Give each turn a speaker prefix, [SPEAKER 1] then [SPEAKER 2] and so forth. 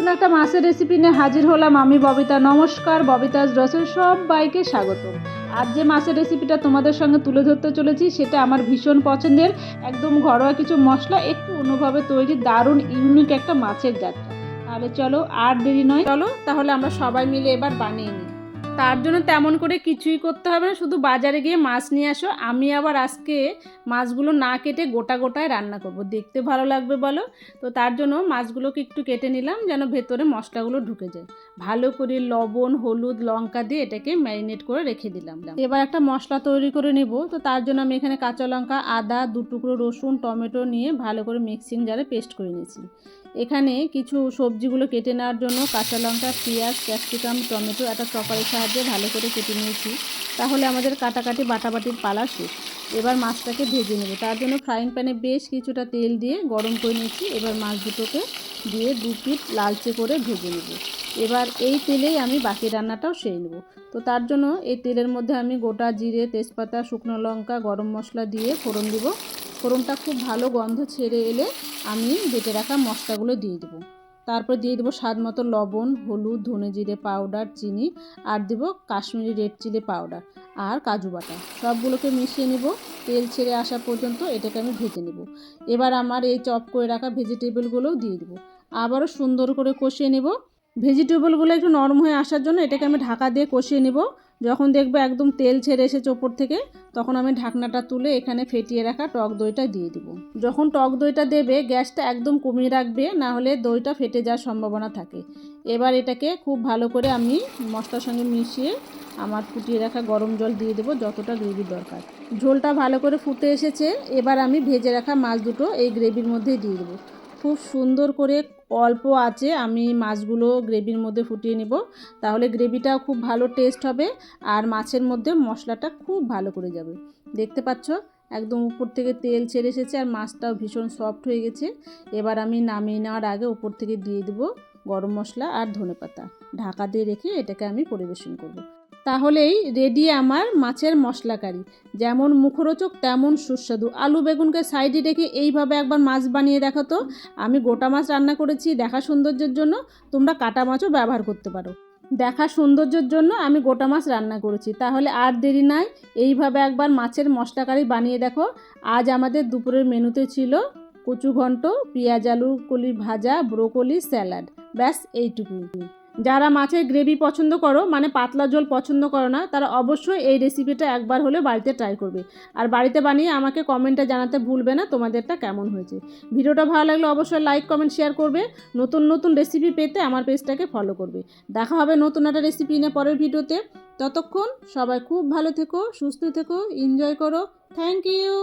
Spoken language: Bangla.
[SPEAKER 1] নতুন একটা মাছের রেসিপি নিয়ে হাজির হলাম আমি ববিতা। নমস্কার, ববিতাস রসের সব বাইকে স্বাগত আজ যে মাছের রেসিপিটা তোমাদের সঙ্গে তুলে ধরতে চলেছি, সেটা আমার ভীষণ পছন্দের। একদম ঘরোয়া কিছু মশলা, একটু অন্যভাবে তৈরি দারুণ ইউনিক একটা মাছের যাত্রা। তাহলে চলো আর দেরি নয়। চলো, তাহলে আমরা সবাই মিলে এবার বানিয়ে নিই। তার জন্য তেমন করে কিছুই করতে হবে না, শুধু বাজারে গিয়ে মাছ নিয়ে আসো। আমি আবার আজকে মাছগুলো না কেটে গোটা গোটায় রান্না করব। দেখতে ভালো লাগবে বলো? তো তার জন্য মাছগুলোকে একটু কেটে নিলাম যেন ভেতরে মশলাগুলো ঢুকে যায়। ভালো করে লবণ, হলুদ, লঙ্কা দিয়ে এটাকে ম্যারিনেট করে রেখে দিলাম। এবার একটা মশলা তৈরি করে নেব। তো তার জন্য আমি এখানে কাঁচা লঙ্কা, আদা, দু টুকরো রসুন, টমেটো নিয়ে ভালো করে মিক্সিং জারে পেস্ট করে নিয়েছি। এখানে কিছু সবজিগুলো কেটে নেওয়ার জন্য কাঁচা লঙ্কা, পেঁয়াজ, ক্যাপসিকাম, টমেটো, একটা চপারের সাহায্যে ভালো করে কেটে নিয়েছি, তাহলে আমাদের কাটাকাটি বাটাবাটির পালা শেষ। এবার মাছটাকে ভেজে নেব। তার জন্য ফ্রাইং প্যানে বেশ কিছুটা তেল দিয়ে গরম করে নিয়েছি। এবার মাছ দুটোকে দিয়ে দু পিট লালচে করে ভেজে নেব। এবার এই তেলেই আমি বাকি রান্নাটাও সেরে নেব। তো তার জন্য এই তেলের মধ্যে আমি গোটা জিরে, তেজপাতা, শুকনো লঙ্কা, গরম মশলা দিয়ে ফোড়ন দিব। ফোড়নটা খুব ভালো গন্ধ ছেড়ে এলে আমি বেটে রাখা মশলাগুলো দিয়ে দেবো। তারপর দিয়ে দেবো স্বাদ মতো লবণ, হলুদ, ধনে জিরে পাউডার চিনি, আর দেবো কাশ্মীরি রেড চিলি পাউডার আর কাজু বাটা। সবগুলোকে মিশিয়ে নেব। তেল ছেড়ে আসা পর্যন্ত এটাকে আমি ভেজে নেব। এবার আমার এই চপ করে রাখা ভেজিটেবলগুলোও দিয়ে দেবো। আবারও সুন্দর করে কষিয়ে নেব। ভেজিটেবলগুলো একটু নরম হয়ে আসার জন্য এটাকে আমি ঢাকা দিয়ে কষিয়ে নেব। যখন দেখব একদম তেল ছেড়ে এসেছে ওপর থেকে, তখন আমি ঢাকনাটা তুলে এখানে ফেটিয়ে রাখা টক দইটা দিয়ে দিব। যখন টক দইটা দেবে, গ্যাসটা একদম কমিয়ে রাখবে, না হলে দইটা ফেটে যাওয়ার সম্ভাবনা থাকে। এবার এটাকে খুব ভালো করে আমি মশলার সঙ্গে মিশিয়ে আমার ফুটিয়ে রাখা গরম জল দিয়ে দেবো, যতটা গ্রেভির দরকার। ঝোলটা ভালো করে ফুটে এসেছে, এবার আমি ভেজে রাখা মাছ দুটো এই গ্রেভির মধ্যেই দিয়ে দেবো। খুব সুন্দর করে অল্প আছে, আমি মাছগুলো গ্রেভির মধ্যে ফুটিয়ে নেব। তাহলে গ্রেভিটাও খুব ভালো টেস্ট হবে আর মাছের মধ্যে মশলাটা খুব ভালো করে যাবে। দেখতে পাচ্ছ? একদম উপর থেকে তেল ছেড়ে এসেছে আর মাছটাও ভীষণ সফট হয়ে গেছে। এবার আমি নামিয়ে নেওয়ার আগে উপর থেকে দিয়ে দেবো গরম মশলা আর ধনেপাতা। ঢাকা দিয়ে রেখে এটাকে আমি পরিবেশন করব। তাহলেই রেডি আমার মাছের মশলা কারি যেমন মুখরোচক, তেমন সুস্বাদু। আলু বেগুনকে সাইডে রেখে এইভাবে একবার মাছ বানিয়ে দেখো তো। আমি গোটা মাছ রান্না করেছি দেখা সৌন্দর্যের জন্য। তোমরা কাটা মাছও ব্যবহার করতে পারো। দেখা সৌন্দর্যের জন্য আমি গোটা মাছ রান্না করেছি। তাহলে আর দেরি নাই। এইভাবে একবার মাছের মশলা কারি বানিয়ে দেখো। আজ আমাদের দুপুরের মেনুতে ছিল কচু ঘন্ট, পেঁয়াজ আলু, কলি ভাজা, ব্রোকলি, স্যালাড। ব্যাস, এইটুকুই। যারা মাছের গ্রেভি পছন্দ করো মানে পাতলা ঝোল পছন্দ করো না, তারা অবশ্যই এই রেসিপিটা একবার হলে বাড়িতে ট্রাই করবে। আর বাড়িতে বানিয়ে আমাকে কমেন্টে জানাতে ভুলবে না তোমাদেরটা কেমন হয়েছে। ভিডিওটা ভালো লাগলে অবশ্যই লাইক কমেন্ট শেয়ার করবে। নতুন নতুন রেসিপি পেতে আমার পেজটাকে ফলো করবে। দেখা হবে নতুন একটা রেসিপি নিয়ে পরের ভিডিওতে। ততক্ষণ সবাই খুব ভালো থেকো, সুস্থ থেকো এনজয় করো। Thank you